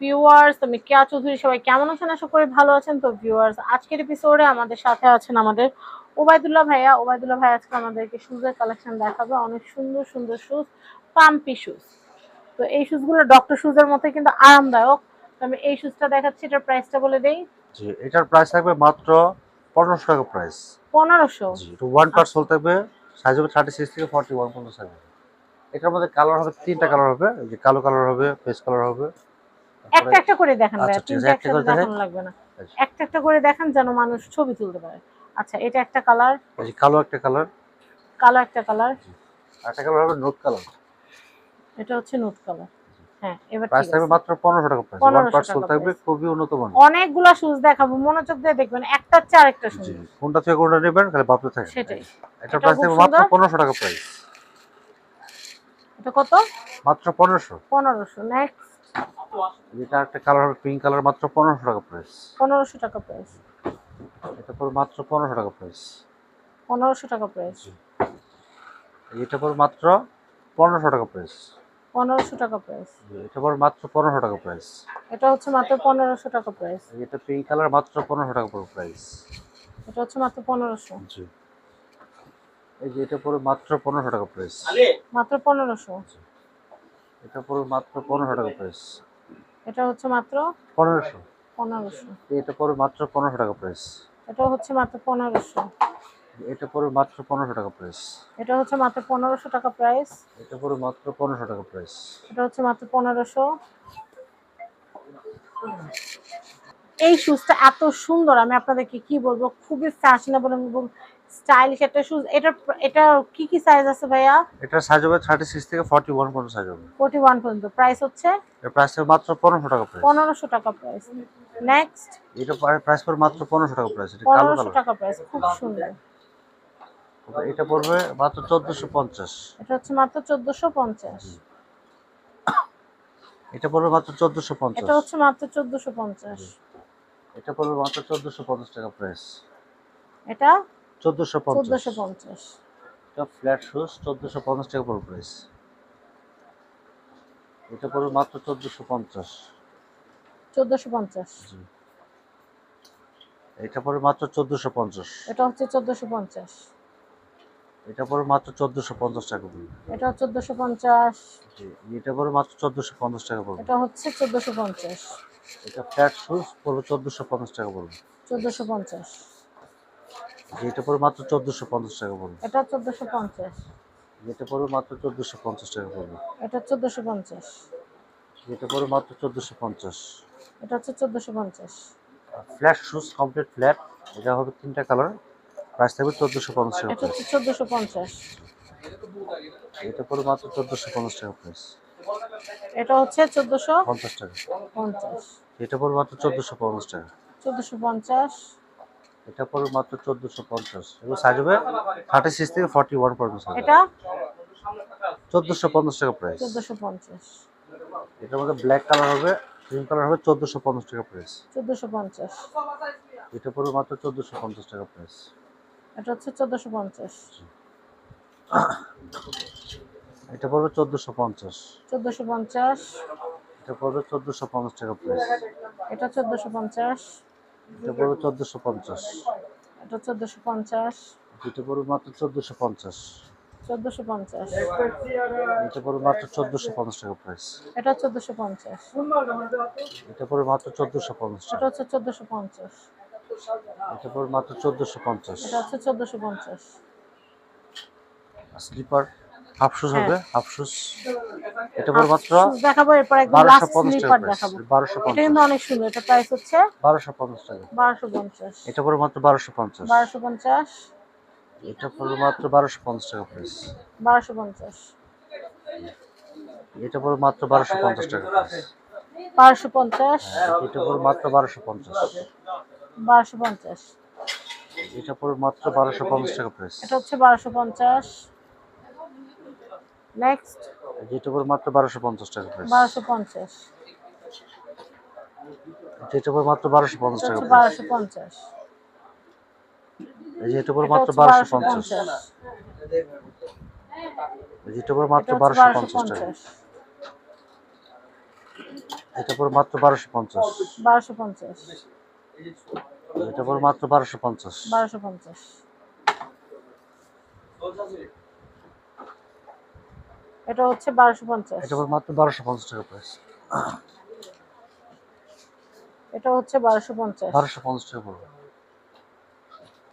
Viewers আমি কেয়া চৌধুরী সবাই কেমন আছেন? আশা করি ভালো আছেন। তো ভিউয়ার্স আজকের এপিসোডে আমাদের সাথে আছেন আমাদের ওবায়দুল্লাহ ভাইয়া। ওবায়দুল্লাহ ভাই আজকে আমাদেরকে শুজের কালেকশন দেখাবে। অনেক সুন্দর সুন্দর শুজ পাম্পি শুজ তো এই শুজগুলো ডক্টর শুজের মতো কিন্তু আরামদায়ক। আমি এই শুজটা দেখাচ্ছি এটার প্রাইসটা বলে দেই। জি এটার প্রাইস থাকবে মাত্র পনেরোশো টাকা প্রাইস পনেরোশো? জি তো ওয়ান পার সোল থাকবে সাইজ হবে থার্টি সিক্স থেকে ফর্টি ওয়ান পর্যন্ত সাইজ এটার মধ্যে কালার হবে তিনটা কালার হবে যে কালো কালার হবে পেস্ট কালার হবে। একটা একটা করে দেখান আচ্ছা, তিনটা একটা একসাথে করে দেখানো লাগবে না। একটা একটা করে দেখান যেন মানুষ ছবি তুলতে পারে। আচ্ছা এটা একটা কালার। এই কালো একটা কালার। কালো একটা কালার। আর একটা কালার হবে নোট কালার। এটা হচ্ছে নোট কালার। হ্যাঁ এবার প্রাইস থাকবে মাত্র পনেরোশো টাকা প্রাইস ওয়ান 1500 পার সোল টাকা থাকবে খুবই উন্নত মানের অনেকগুলা শুজ দেখাবো মনোযোগ দিয়ে দেখবেন একটা আরেকটা জি সুন্দর কোনটা থেকে কোনটা নেবেন খালি ভাবতে থাকে সেটাই। প্রাইস থাকবে মাত্র টাকা প্রাইস এটা কত? মাত্র নেক্সট এটা একটা কালার হবে পিঙ্ক কালার মাত্র পনেরোশো টাকা প্রাইস পনেরোশো টাকা প্রাইস এটা পড়বে মাত্র পনেরোশো টাকা প্রাইস পনেরোশো টাকা প্রাইস এটা পড়বে মাত্র পনেরোশো টাকা প্রাইস পনেরোশো টাকা প্রাইস এটা পড়বে মাত্র পনেরোশো টাকা প্রাইস এটা হচ্ছে মাত্র পনেরোশো টাকা প্রাইস এটা পিঙ্ক কালার মাত্র পনেরোশো টাকা পড়বে প্রাইস এটা হচ্ছে মাত্র পনেরোশো জি এই যে এটা পড়বে মাত্র পনেরোশো টাকা প্রাইস মাত্র পনেরোশো এটা পড়বে মাত্র পনেরোশো টাকা প্রাইস এটা হচ্ছে মাত্র পনেরোশো। পনেরোশো। এটা পড়বে মাত্র পনেরোশো টাকা প্রাইস এটা হচ্ছে মাত্র পনেরোশো। এটা পড়বে মাত্র পনেরোশো টাকা প্রাইস এটা হচ্ছে মাত্র পনেরোশো টাকা প্রাইস এটা পড়বে মাত্র পনেরোশো টাকা প্রাইস এটা হচ্ছে মাত্র পনেরোশো। এই শুজটা এত সুন্দর আমি আপনাদেরকে কি বলব? খুবই ফ্যাশনেবল এবং স্টাইলিশ একটা শুজ এটা এটা কি কি সাইজ আছে ভাইয়া? এটার সাইজ হবে থার্টি সিক্স থেকে ফর্টি ওয়ান পর্যন্ত সাইজ হবে। ফোর্টি ওয়ান পর্যন্ত। প্রাইস হচ্ছে? এর প্রাইস মাত্র পনেরোশো টাকা প্রাইস পনেরোশো টাকা প্রাইস নেক্সট এটা প্রাইস পড়বে মাত্র পনেরোশো টাকা প্রাইস এটা কালো পনেরোশো কালার। টাকা প্রাইস খুব সুন্দর। এটা পড়বে মাত্র চোদ্দোশো পঞ্চাশ। এটা হচ্ছে মাত্র চোদ্দশো পঞ্চাশ। এটা পড়বে মাত্র চোদ্দোশো পঞ্চাশ। এটা হচ্ছে মাত্র চোদ্দশো পঞ্চাশ। এটা পড়বে মাত্র চোদ্দোশো পঞ্চাশ টাকা প্রাইস এটা? চোদ্দোশো পঞ্চাশ। এটা ফ্ল্যাট শুজ চোদ্দোশো পঞ্চাশ টাকা পড়বে প্রাইস এটা পড়বে মাত্র চোদ্দোশো পঞ্চাশ। চোদ্দশো পঞ্চাশ। জি। এটা পড়বে মাত্র চোদ্দোশো পঞ্চাশ। এটা হচ্ছে চোদ্দশো পঞ্চাশ। এটা পড়বে মাত্র চোদ্দোশো পঞ্চাশ টাকা পড়বে। এটা চোদ্দশো পঞ্চাশ। জি এটা পড়বে মাত্র চোদ্দোশো পঞ্চাশ টাকা পড়বে। এটা হচ্ছে চোদ্দশো পঞ্চাশ। এটা ফ্ল্যাট শুজ পড়বে চোদ্দোশো পঞ্চাশ টাকা পড়বে। চোদ্দশো পঞ্চাশ। এটা পড়বে মাত্র চোদ্দোশো পঞ্চাশ টাকা পড়বে। এটা চোদ্দশো পঞ্চাশ। এটা পড়বে মাত্র চোদ্দোশো পঞ্চাশ টাকা পড়বে। এটা চোদ্দশো পঞ্চাশ। এটা পড়বে মাত্র চোদ্দোশো পঞ্চাশ। এটা হচ্ছে চোদ্দশো পঞ্চাশ। ফ্ল্যাট শুজ কমপ্লিট ফ্ল্যাট এটা হবে তিনটা কালার প্রাইস থাকবে চোদ্দোশো পঞ্চাশ টাকা এটা চোদ্দশো পঞ্চাশ। এটা পড়বে মাত্র চোদ্দোশো পঞ্চাশ টাকা প্রাইস এটা হচ্ছে চোদ্দশো পঞ্চাশ। টাকা। পঞ্চাশ এটা পড়বে মাত্র চোদ্দোশো পঞ্চাশ টাকা। চোদ্দশো পঞ্চাশ। এটা পড়বে মাত্র চোদ্দোশো পঞ্চাশ। এগুলো সাইজ হবে থার্টি সিক্স থেকে ফর্টি ওয়ান পর্যন্ত সাইজ এটা? চোদ্দোশো পঞ্চাশ টাকা প্রাইস চোদ্দশো পঞ্চাশ। এটার মধ্যে ব্ল্যাক কালার হবে ক্রিম কালার হবে চোদ্দোশো পঞ্চাশ টাকা প্রাইস চোদ্দশো পঞ্চাশ। এটা পড়বে মাত্র চোদ্দোশো পঞ্চাশ টাকা প্রাইস এটা হচ্ছে চোদ্দশো পঞ্চাশ। এটা পড়বে চোদ্দোশো পঞ্চাশ। চোদ্দশো পঞ্চাশ। এটা পড়বে চোদ্দোশো পঞ্চাশ টাকা প্রাইস এটা চোদ্দশো পঞ্চাশ। এটা পড়বে চোদ্দোশো পঞ্চাশ এটা চোদ্দশো পঞ্চাশ এটা পড়বে মাত্র চোদ্দোশো পঞ্চাশ চোদ্দশো পঞ্চাশ এটা পড়বে মাত্র চোদ্দোশো পঞ্চাশ টাকা প্রাইস এটা চোদ্দশো পঞ্চাশ এটা পড়বে মাত্র চোদ্দোশো পঞ্চাশ এটা টাকা হচ্ছে চোদ্দশো পঞ্চাশ এটা পড়বে মাত্র চোদ্দোশো পঞ্চাশ এটা হচ্ছে চোদ্দশো পঞ্চাশ স্লিপার হাফ হ্যাঁ। হবে হাফ এটা পড়বে মাত্র দেখাবো এরপর একদম বারোশো লাস্ট স্লিপার দেখাবো। বারোশো এটা কিন্তু অনেক সুন্দর এটা প্রাইস হচ্ছে বারোশো পঞ্চাশ টাকা। বারোশো পঞ্চাশ। এটা পড়বে মাত্র বারোশো পঞ্চাশ। বারোশো পঞ্চাশ। এটা পড়বে মাত্র বারোশো পঞ্চাশ টাকা প্রাইস বারোশো পঞ্চাশ। এটা পড়বে মাত্র বারোশো পঞ্চাশ টাকা প্রাইস বারোশো পঞ্চাশ। এটা পড়বে মাত্র বারোশো পঞ্চাশ। বারোশো পঞ্চাশ। এটা পড়বে মাত্র বারোশো পঞ্চাশ টাকা প্রাইস এটা হচ্ছে বারোশো পঞ্চাশ। নেক্সট যেটা মাত্র বারোশো পঞ্চাশ টাকা প্রাইস বারোশো পঞ্চাশ। যেটা পড়বে মাত্র বারোশো পঞ্চাশ এটা টাকা হচ্ছে প্রাইস বারোশো পঞ্চাশ। এই যে এটা পড়বে এটা মাত্র হচ্ছে বারোশো বারোশো পঞ্চাশ। পঞ্চাশ যেটা পড়বে মাত্র এটা হচ্ছে বারোশো বারোশো পঞ্চাশ টাকা। পঞ্চাশ। এটা পড়বে মাত্র বারোশো পঞ্চাশ। বারোশো পঞ্চাশ। এটা পড়বে মাত্র বারোশো পঞ্চাশ। বারোশো পঞ্চাশ। এটা হচ্ছে বারোশো পঞ্চাশ। এটা পড়বে মাত্র বারোশো পঞ্চাশ টাকা প্রাইস এটা হচ্ছে বারোশো পঞ্চাশ। বারোশো পঞ্চাশ টাকা পড়বে।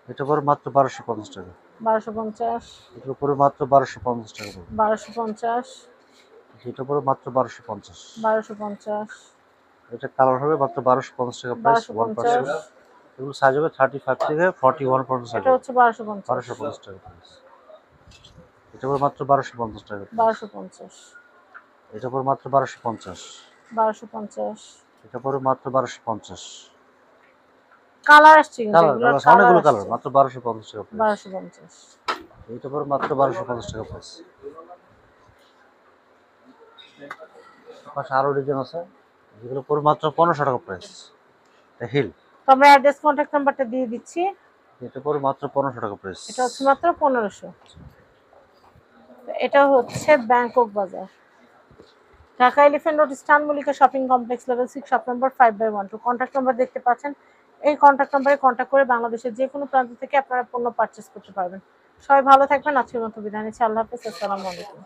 এটা পড়বে মাত্র বারোশো পঞ্চাশ টাকা। বারোশো পঞ্চাশ। এটার উপরে মাত্র বারোশো পঞ্চাশ টাকা পড়বে। বারোশো পঞ্চাশ। এটা পড়বে মাত্র বারোশো পঞ্চাশ। বারোশো পঞ্চাশ। এটা কালার হবে মাত্র বারোশো পঞ্চাশ টাকা প্রাইস বারোশো ওয়ান পঞ্চাশ পার্সেন্ট এগুলো সাইজ হবে থার্টি ফাইভ থেকে ফর্টি ওয়ান পর্যন্ত এটা হচ্ছে বারোশো পঞ্চাশ। বারোশো পঞ্চাশ টাকা প্রাইস এটা পড়বে মাত্র বারোশো পঞ্চাশ টাকা বারোশো পঞ্চাশ। এটা পড়বে মাত্র বারোশো পঞ্চাশ। বারোশো পঞ্চাশ। এটা পড়বে মাত্র বারোশো পঞ্চাশ। কালার আসছে কিন্তু কালার কালার অনেকগুলো কালার মাত্র বারোশো পঞ্চাশ টাকা প্রাইস বারোশো পঞ্চাশ। এটা পড়বে মাত্র বারোশো পঞ্চাশ টাকা প্রাইস পাশে আরও ডিজাইন আছে যেগুলো পড়বে মাত্র পনেরোশো টাকা প্রাইস এটা হিল তো আমরা অ্যাড্রেস কন্ট্যাক্ট নাম্বারটা দিয়ে দিচ্ছি। এটা পড়বে মাত্র পনেরোশো টাকা প্রাইস এটা হচ্ছে মাত্র পনেরোশো। এটা হচ্ছে ব্যাংকক বাজার। Dhaka elephant road stun Mallika shopping complex, level six, shop number five by one two contact number দেখতে পাচ্ছেন। এই কন্ট্যাক্ট নম্বরে কন্ট্যাক্ট করে বাংলাদেশের যে কোনো প্রান্ত থেকে আপনারা পণ্য পারচেস করতে পারবেন। সবাই ভালো থাকবেন। আজকের মতো নিচ্ছি। আল্লাহ হাফিজ। আসসালামু আলাইকুম।